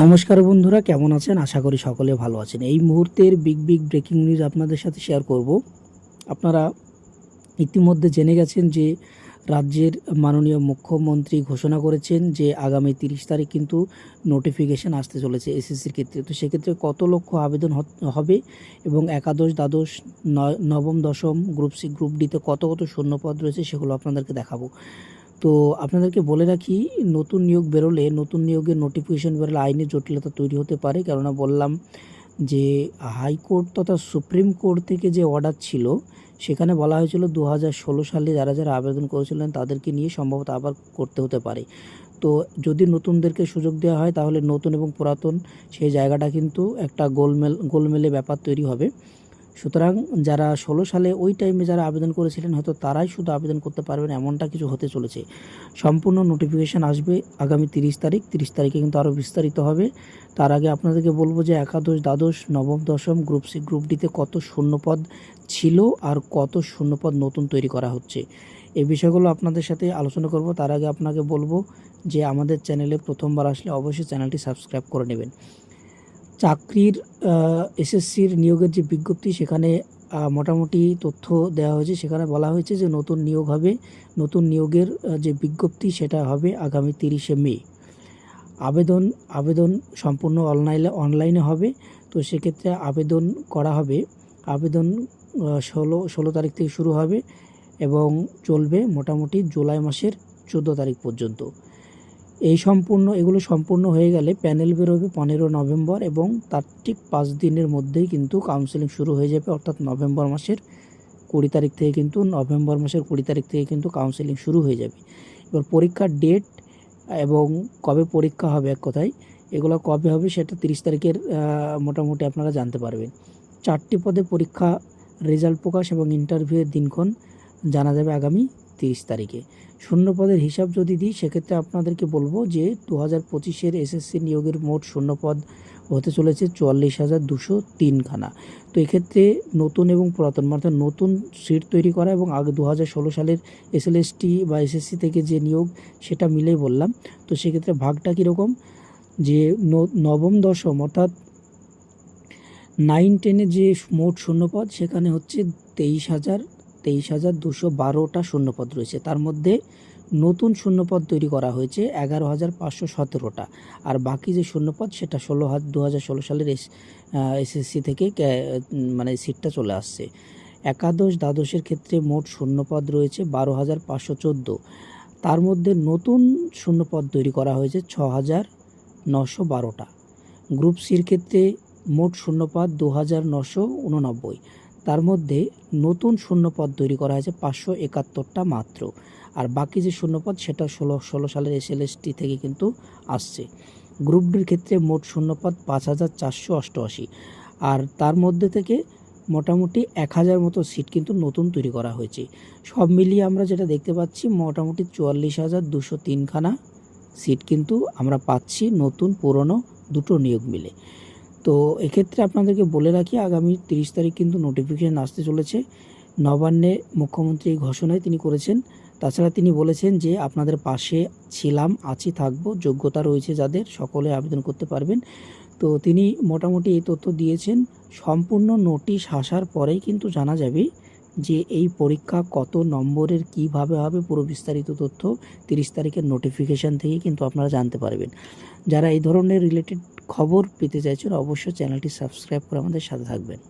নমস্কার বন্ধুরা, কেমন আছেন? আশা করি সকলে ভালো আছেন। এই মুহূর্তের বিগ বিগ ব্রেকিং নিউজ আপনাদের সাথে শেয়ার করব। আপনারা ইতিমধ্যে জেনে গেছেন যে রাজ্যের মাননীয় মুখ্যমন্ত্রী ঘোষণা করেছেন যে আগামী তিরিশ তারিখ কিন্তু নোটিফিকেশন আসতে চলেছে এসএসসির ক্ষেত্রে। তো সেক্ষেত্রে কত লক্ষ আবেদন হবে এবং একাদশ, দ্বাদশ নবম, দশম গ্রুপ সি গ্রুপ ডিতে কত কত শূন্যপদ রয়েছে সেগুলো আপনাদেরকে দেখাবো। তো আপনাদেরকে বলে রাখি, নতুন নিয়োগ বেরোলে নতুন নিয়োগের নোটিফিকেশন বেরোলে আইনি জটিলতা তৈরি হতে পারে। কেননা বললাম যে হাইকোর্ট তথা সুপ্রিম কোর্ট থেকে যে অর্ডার ছিল, সেখানে বলা হয়েছিল দু হাজার ষোলো সালে যারা যারা আবেদন করেছিলেন তাদেরকে নিয়ে সম্ভবত আবার করতে হতে পারে। তো যদি নতুনদেরকে সুযোগ দেওয়া হয় তাহলে নতুন এবং পুরাতন সেই জায়গাটা কিন্তু একটা গোলমেল, গোলমেলে ব্যাপার তৈরি হবে। সুতরাং যারা ষোলো সালে ওই টাইমে যারা আবেদন করেছিলেন, হয়তো তারাই শুধু আবেদন করতে পারবেন, এমনটা কিছু হতে চলেছে। সম্পূর্ণ নোটিফিকেশান আসবে আগামী তিরিশ তারিখ। তিরিশ তারিখে কিন্তু আরও বিস্তারিত হবে। তার আগে আপনাদেরকে বলব যে একাদশ, দ্বাদশ, নবম, দশম গ্রুপ সি গ্রুপ ডিতে কত শূন্যপদ ছিল আর কত শূন্যপদ নতুন তৈরি করা হচ্ছে। এই বিষয়গুলো আপনাদের সাথে আলোচনা করব। তার আগে আপনাকে বলব যে আমাদের চ্যানেলে প্রথমবার আসলে অবশ্যই চ্যানেলটি সাবস্ক্রাইব করে নেবেন। চাকরির এসএসসির নিয়োগের যে বিজ্ঞপ্তি, সেখানে মোটামুটি তথ্য দেওয়া হয়েছে। সেখানে বলা হয়েছে যে নতুন নিয়োগ হবে। নতুন নিয়োগের যে বিজ্ঞপ্তি, সেটা হবে আগামী তিরিশে মে। আবেদন আবেদন সম্পূর্ণ অনলাইনে অনলাইনে হবে। তো সেক্ষেত্রে আবেদন করা হবে। আবেদন ষোলো ষোলো তারিখ থেকে শুরু হবে এবং চলবে মোটামুটি জুলাই মাসের চোদ্দ তারিখ পর্যন্ত। এই সম্পূর্ণ, এগুলো সম্পূর্ণ হয়ে গেলে প্যানেল বেরোবে পনেরো নভেম্বর এবং তার ঠিক পাঁচ দিনের মধ্যেই কিন্তু কাউন্সেলিং শুরু হয়ে যাবে, অর্থাৎ নভেম্বর মাসের কুড়ি তারিখ থেকে কিন্তু, নভেম্বর মাসের কুড়ি তারিখ থেকে কিন্তু কাউন্সেলিং শুরু হয়ে যাবে। এবার পরীক্ষার ডেট এবং কবে পরীক্ষা হবে এক কথায়, এগুলো কবে হবে সেটা তিরিশ তারিখের মোটামুটি আপনারা জানতে পারবেন। চারটি পদে পরীক্ষা, রেজাল্ট প্রকাশ এবং ইন্টারভিউয়ের দিনক্ষণ জানা যাবে আগামী তিরিশ তারিখে। শূন্য পদের হিসাব যদি দিই, সেক্ষেত্রে আপনাদেরকে বলব যে দু হাজার পঁচিশের এসএসসি নিয়োগের মোট শূন্য পদ হতে চলেছে চুয়াল্লিশ হাজার দুশো তিনখানা তো এক্ষেত্রে নতুন এবং পুরাতন, অর্থাৎ নতুন সিট তৈরি করা এবং আগে দু হাজার ষোলো সালের এসএলএসটি বা এসএসসি থেকে যে নিয়োগ, সেটা মিলেই বললাম। তো সেক্ষেত্রে ভাগটা কীরকম? যে নবম, দশম, অর্থাৎ নাইন টেনে যে মোট শূন্যপদ, সেখানে হচ্ছে তেইশ হাজার তেইশ হাজার দুশো বারোটা শূন্যপদ রয়েছে। তার মধ্যে নতুন শূন্যপদ তৈরি করা হয়েছে এগারো হাজার পাঁচশো সতেরোটা। আর বাকি যে শূন্যপদ, সেটা ষোলো হাজার দু হাজার ষোলো সালের এস এসএসসি থেকে মানে সিটটা চলে আসছে। একাদশ দ্বাদশের ক্ষেত্রে মোট শূন্যপদ রয়েছে বারো হাজার পাঁচশো চোদ্দ। তার মধ্যে নতুন শূন্যপদ তৈরি করা হয়েছে ছ হাজার নশো বারোটা। গ্রুপ সির ক্ষেত্রে মোট শূন্যপদ দু হাজার নশো উননব্বই। তার মধ্যে নতুন শূন্যপদ তৈরি করা হয়েছে, পাঁচশো একাত্তরটা মাত্র। আর বাকি যে শূন্যপদ, সেটা ষোলো ষোলো সালের এসএলএসটি থেকে কিন্তু আসছে। গ্রুপ ডির ক্ষেত্রে মোট শূন্যপদ পাঁচ হাজার চারশো অষ্টআশি। আর তার মধ্যে থেকে মোটামুটি এক হাজার মতো সিট কিন্তু নতুন তৈরি করা হয়েছে। সব মিলিয়ে আমরা যেটা দেখতে পাচ্ছি, মোটামুটি চুয়াল্লিশ হাজার দুশো তিনখানা সিট কিন্তু আমরা পাচ্ছি নতুন, পুরনো দুটো নিয়োগ মিলে। তো এক্ষেত্রে আপনাদেরকে বলে রাখি, আগামী তিরিশ তারিখ কিন্তু নোটিফিকেশন আসতে চলেছে। নবান্নে মুখ্যমন্ত্রী ঘোষণায় তিনি করেছেন। তাছাড়া তিনি বলেছেন যে, আপনাদের পাশে ছিলাম, আছি, থাকব, যোগ্যতা রয়েছে যাদের, সকলে আবেদন করতে পারবেন। তো তিনি মোটামুটি এই তথ্য দিয়েছেন। সম্পূর্ণ নোটিশ আসার পরেই কিন্তু জানা যাবে যে, এই পরীক্ষা কত নম্বরের, কীভাবে হবে, পুরো বিস্তারিত তথ্য তিরিশ তারিখের নোটিফিকেশান থেকে কিন্তু আপনারা জানতে পারবেন। যারা এই ধরনের রিলেটেড খবর পেতে চাইছেন অবশ্যই চ্যানেলটি সাবস্ক্রাইব করে আমাদের সাথে থাকবেন।